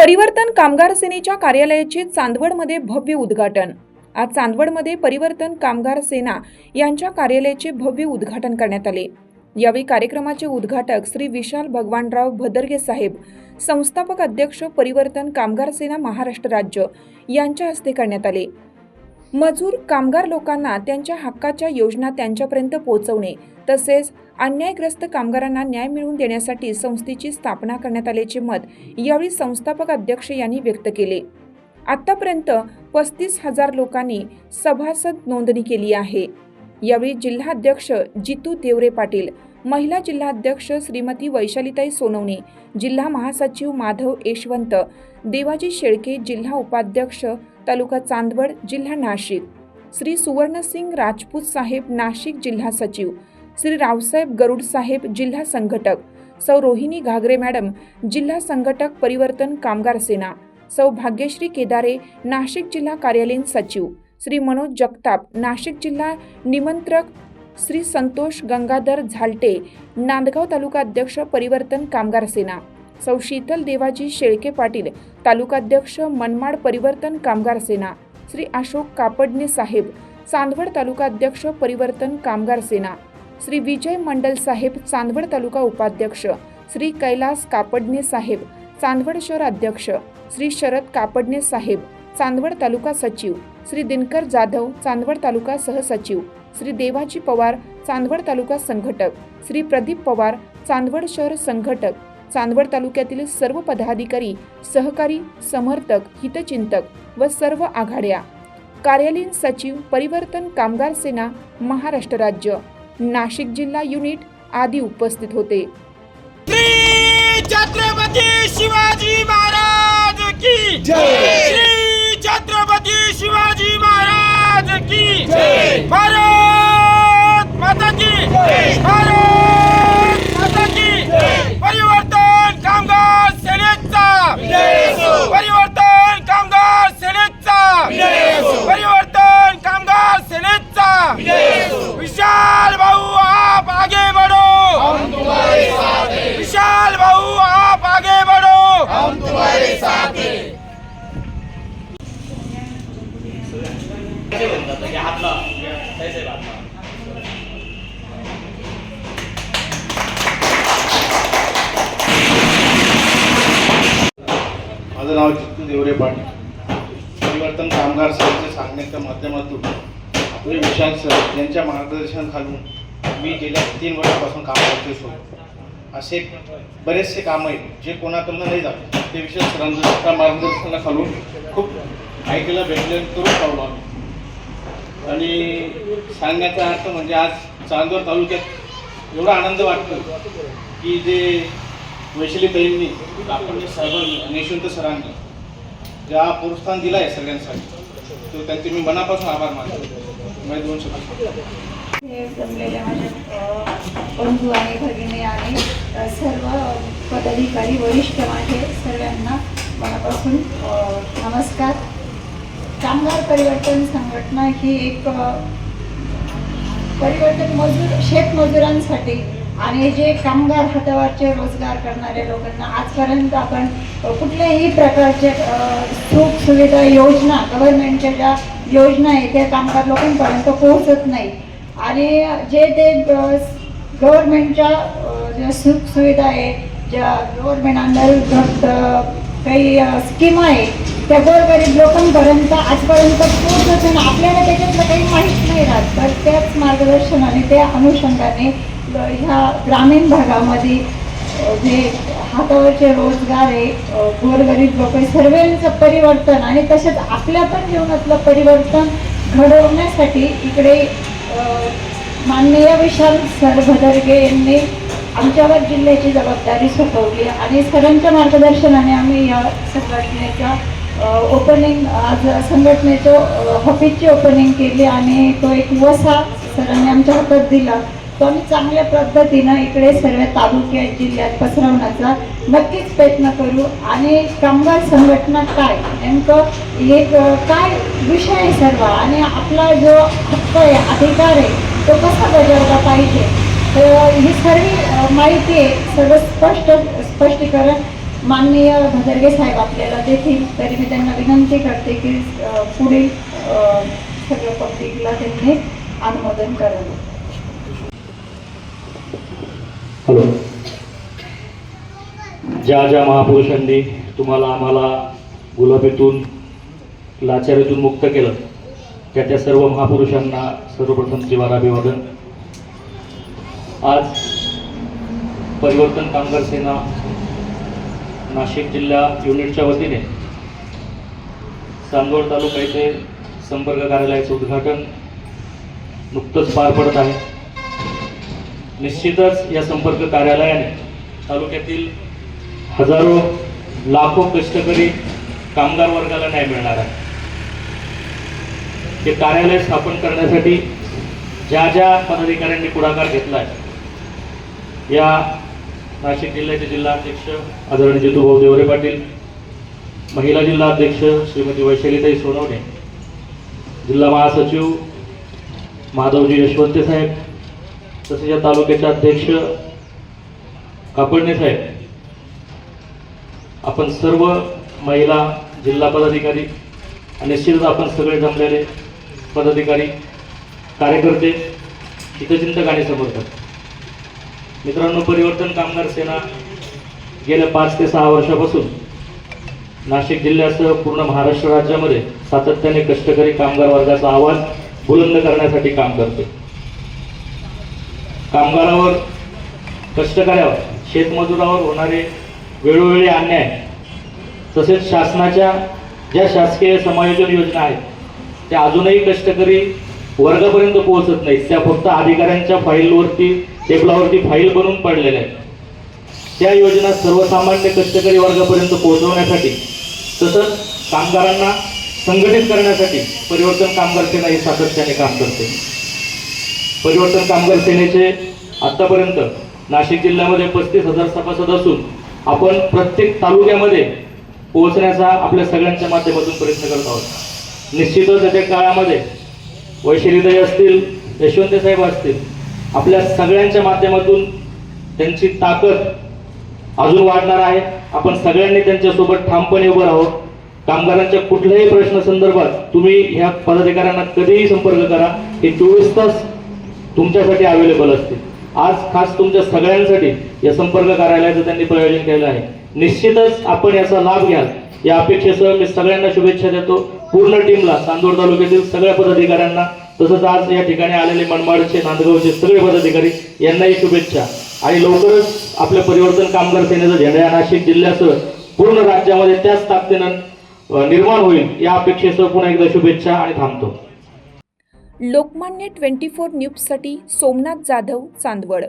परिवर्तन कामगार सेनेच्या कार्यालयाचे चांदवडमध्ये भव्य उद्घाटन. आज चांदवडमध्ये परिवर्तन कामगार सेना यांच्या कार्यालयाचे भव्य उद्घाटन करण्यात आले. यावेळी कार्यक्रमाचे उद्घाटक श्री विशाल भगवानराव भदर्गे साहेब संस्थापक अध्यक्ष परिवर्तन कामगार सेना महाराष्ट्र राज्य यांच्या हस्ते करण्यात आले. मजूर कामगार लोकांना त्यांच्या हक्काच्या योजना त्यांच्यापर्यंत पोहोचवणे तसेच अन्यायग्रस्त कामगारांना न्याय मिळवून देण्यासाठी संस्थेची स्थापना करण्यात आल्याचे मत यावेळी संस्थापक अध्यक्ष यांनी व्यक्त केले. आतापर्यंत पस्तीस हजार लोकांनी सभासद नोंदणी केली आहे. यावेळी जिल्हाध्यक्ष जितू देवरे पाटील महिला जिल्हाध्यक्ष श्रीमती वैशालीताई सोनवणे जिल्हा महासचिव माधव यशवंत देवाजी शेळके जिल्हा उपाध्यक्ष तालुका चांदवड जिल्हा नाशिक श्री सुवर्णसिंग राजपूत साहेब नाशिक जिल्हा सचिव श्री रावसाहेब गरुड साहेब जिल्हा संघटक. सौ रोहिणी घागरे मॅडम जिल्हा संघटक परिवर्तन कामगार सेना. सौ भाग्यश्री केदारे नाशिक जिल्हा कार्यालयीन सचिव. श्री मनोज जगताप नाशिक जिल्हा निमंत्रक. श्री संतोष गंगाधर झालटे नांदगाव तालुका अध्यक्ष परिवर्तन कामगार सेना. सौ शीतल देवाजी शेळके पाटील तालुकाध्यक्ष मनमाड परिवर्तन कामगार सेना. श्री अशोक कापडणे साहेब चांदवड तालुका अध्यक्ष परिवर्तन कामगार सेना. श्री विजय मंडल साहेब चांदवड तालुका उपाध्यक्ष श्री कैलास कापडणे साहेब चांदवड शहर अध्यक्ष श्री शरद कापडणे साहेब चांदवड तालुका सचिव श्री दिनकर जाधव चांदवड तालुका सहसचिव श्री देवाजी पवार चांदवड तालुका संघटक श्री प्रदीप पवार चांदवड शहर संघटक चांदवड तालुक्यातील सर्व पदाधिकारी सहकारी समर्थक हितचिंतक व सर्व आघाड्या. कार्यालयीन सचिव परिवर्तन कामगार सेना महाराष्ट्र राज्य. नाशिक जिल्हा युनिट आदी उपस्थित होते श्री छत्रपती शिवाजी महाराज की जय. श्री छत्रपती शिवाजी महाराज की जय. भारत माता की जय. देवरे पाटील. परिवर्तन कामगार सेनेच्या सांगण्याच्या माध्यमातून आपले विशाल सर यांच्या मार्गदर्शनाखालून मी गेल्या तीन वर्षापासून काम करते सोबत असे बरेचसे कामं आहेत जे कोणाकडनं नाही जात ते विशेष सरांच्या मार्गदर्शनाखालून खूप ऐकायला भेटले करून पावलो आम्ही. आणि सांगण्याचा अर्थ म्हणजे आज चांदवड तालुक्यात एवढा आनंद वाटतो की जे वैशालीताईंनी आपण साहेबांनी आणि यशवंत सरांनी ज्या प्रोत्साहन दिला आहे सगळ्यांसाठी तो त्यांचे मी मनापासून आभार मानतो. माझे दोन शब्द हे जमलेल्या माझ्या बंधू आणि भगिनी आणि सर्व पदाधिकारी वरिष्ठ माझे सर्वांना मनापासून नमस्कार. कामगार परिवर्तन संघटना ही एक परिवर्तन मजूर शेतमजुरांसाठी आणि जे कामगार हातावरचे रोजगार करणाऱ्या लोकांना आजपर्यंत आपण कुठल्याही प्रकारचे सुख सुविधा योजना गव्हर्नमेंटच्या ज्या योजना आहे त्या कामगार लोकांपर्यंत पोहोचत नाही. आणि जे ते गव्हर्नमेंटच्या ज्या सुख सुविधा आहे ज्या गव्हर्नमेंट अंतर्गत काही स्कीम आहे त्या गोरगरीब लोकांपर्यंत आजपर्यंत पोहोचत नाही. आपल्याला त्याच्यातलं काही माहीत नाही राहत तर त्याच मार्गदर्शनाने त्या अनुषंगाने ह्या ग्रामीण भागामध्ये जे हातावरचे रोजगार आहे गोरगरीब लोक सर्वांचं परिवर्तन आणि तसेच आपल्या पण जीवनातलं परिवर्तन घडवण्यासाठी इकडे माननीय विशाल सर भदरगे यांनी आमच्यावर जिल्ह्याची जबाबदारी सोपवली आणि सरांच्या मार्गदर्शनाने आम्ही या संघटनेच्या ओपनिंग आज संघटनेचं अ, ऑफिसची ओपनिंग केली आणि तो एक वसा सरांनी आमच्या हातात दिला. तो आम्ही चांगल्या पद्धतीनं इकडे सर्व तालुक्यात जिल्ह्यात पसरवण्याचा नक्कीच प्रयत्न करू. आणि कामगार संघटना काय? नेमकं एक काय विषय आहे सर्व? आणि आपला जो हक्क आहे अधिकार आहे तो कसा बजावला पाहिजे? तर ही सर्व माहिती आहे. सर्व स्पष्ट स्पष्टीकरण माननीय भदरगे साहेब आपल्याला देतील. तरी मी त्यांना विनंती करते की पुढील सगळं पब्लिकला त्यांनी अनुमोदन करावं. ज्या ज्या महापुरुषांनी तुम्हाला आम्हाला गुलाबीतून लाचारीतून मुक्त केलं त्या त्या सर्व महापुरुषांना सर्वप्रथम जिवार अभिवादन आज परिवर्तन कामगार सेना नाशिक जिल्हा युनिटच्या वतीने चांदवड तालुका येथे संपर्क कार्यालयाचं उद्घाटन नुकतंच पार पडत आहे. निश्चितच या संपर्क कार्यालयाने तालुक्यातील हजारो लाखो कष्टकरी कामगार वर्गाला न्याय मिळणार आहे. ते कार्यालय स्थापन करण्यासाठी ज्या ज्या पदाधिकाऱ्यांनी पुढाकार घेतला आहे या नाशिक जिल्ह्याचे जिल्हाध्यक्ष आदरणीय जितूभाऊ देवरे पाटील महिला जिल्हा अध्यक्ष श्रीमती वैशालीताई सोनवणे जिल्हा महासचिव माधवजी यशवंते साहेब तसेच या तालुक्याचे अध्यक्ष कापडणे साहेब आपण सर्व महिला जिल्हा पदाधिकारी आणि निश्चितच आपण सगळे जमलेले पदाधिकारी कार्यकर्ते हितचिंतक आणि समर्थक. मित्रांनो परिवर्तन कामगार सेना गेल्या पाच ते सहा वर्षापासून नाशिक जिल्ह्यासह पूर्ण महाराष्ट्र राज्यामध्ये सातत्याने कष्टकरी कामगार वर्गाचा आवाज बुलंद करण्यासाठी काम करते कामगारावर कष्टकऱ्यावर शेतमजुरावर होणारे वेळोवेळी अन्याय. तसेच शासनाच्या ज्या शासकीय समायोजन योजना आहेत त्या अजूनही कष्टकरी वर्गापर्यंत पोहोचत नाहीत. त्या फक्त अधिकाऱ्यांच्या फाईलवरती टेबलावरती फाईल बनून पडलेल्या आहेत. त्या योजना सर्वसामान्य कष्टकरी वर्गापर्यंत पोहोचवण्यासाठी तसंच कामगारांना संघटित करण्यासाठी परिवर्तन कामगार सेना ही सातत्याने काम करते. परिवर्तन कामगार सेनेचे आत्तापर्यंत नाशिक जिल्ह्यामध्ये पस्तीस हजार सभासद असून आपण प्रत्येक तालुक्यामध्ये पोहोचण्याचा आपल्या सगळ्यांच्या माध्यमातून प्रयत्न करत आहोत. निश्चितच त्याच्या काळामध्ये वैशिरीताई असतील यशवंत साहेब असतील आपल्या सगळ्यांच्या माध्यमातून त्यांची ताकद अजून वाढणार आहे. आपण सगळ्यांनी त्यांच्यासोबत ठामपणे उभं आहोत कामगारांच्या कुठल्याही प्रश्न संदर्भात तुम्ही ह्या पदाधिकाऱ्यांना कधीही संपर्क करा. हे चोवीस तास तुमच्यासाठी अवेलेबल असतील. आज खास तुमच्या सगळ्यांसाठी या संपर्क कार्यालयाचं त्यांनी प्रयोजन केलं आहे. निश्चितच आपण याचा लाभ घ्याल. या अपेक्षेसह मी सगळ्यांना शुभेच्छा देतो. पूर्ण टीमला चांदोड तालुक्यातील सगळ्या पदाधिकाऱ्यांना तसंच आज या ठिकाणी आलेले मनमाडचे नांदगावचे सगळे पदाधिकारी यांनाही शुभेच्छा. आणि लवकरच आपल्या परिवर्तन कामगार सेनेचा झेंडा या नाशिक जिल्ह्यासह पूर्ण राज्यामध्ये त्याच ताकदीनं निर्माण होईल या अपेक्षेसह पुन्हा एकदा शुभेच्छा आणि थांबतो. लोकमान्य ट्वेंटी फोर न्यूजसाठी सोमनाथ जाधव चांदवड.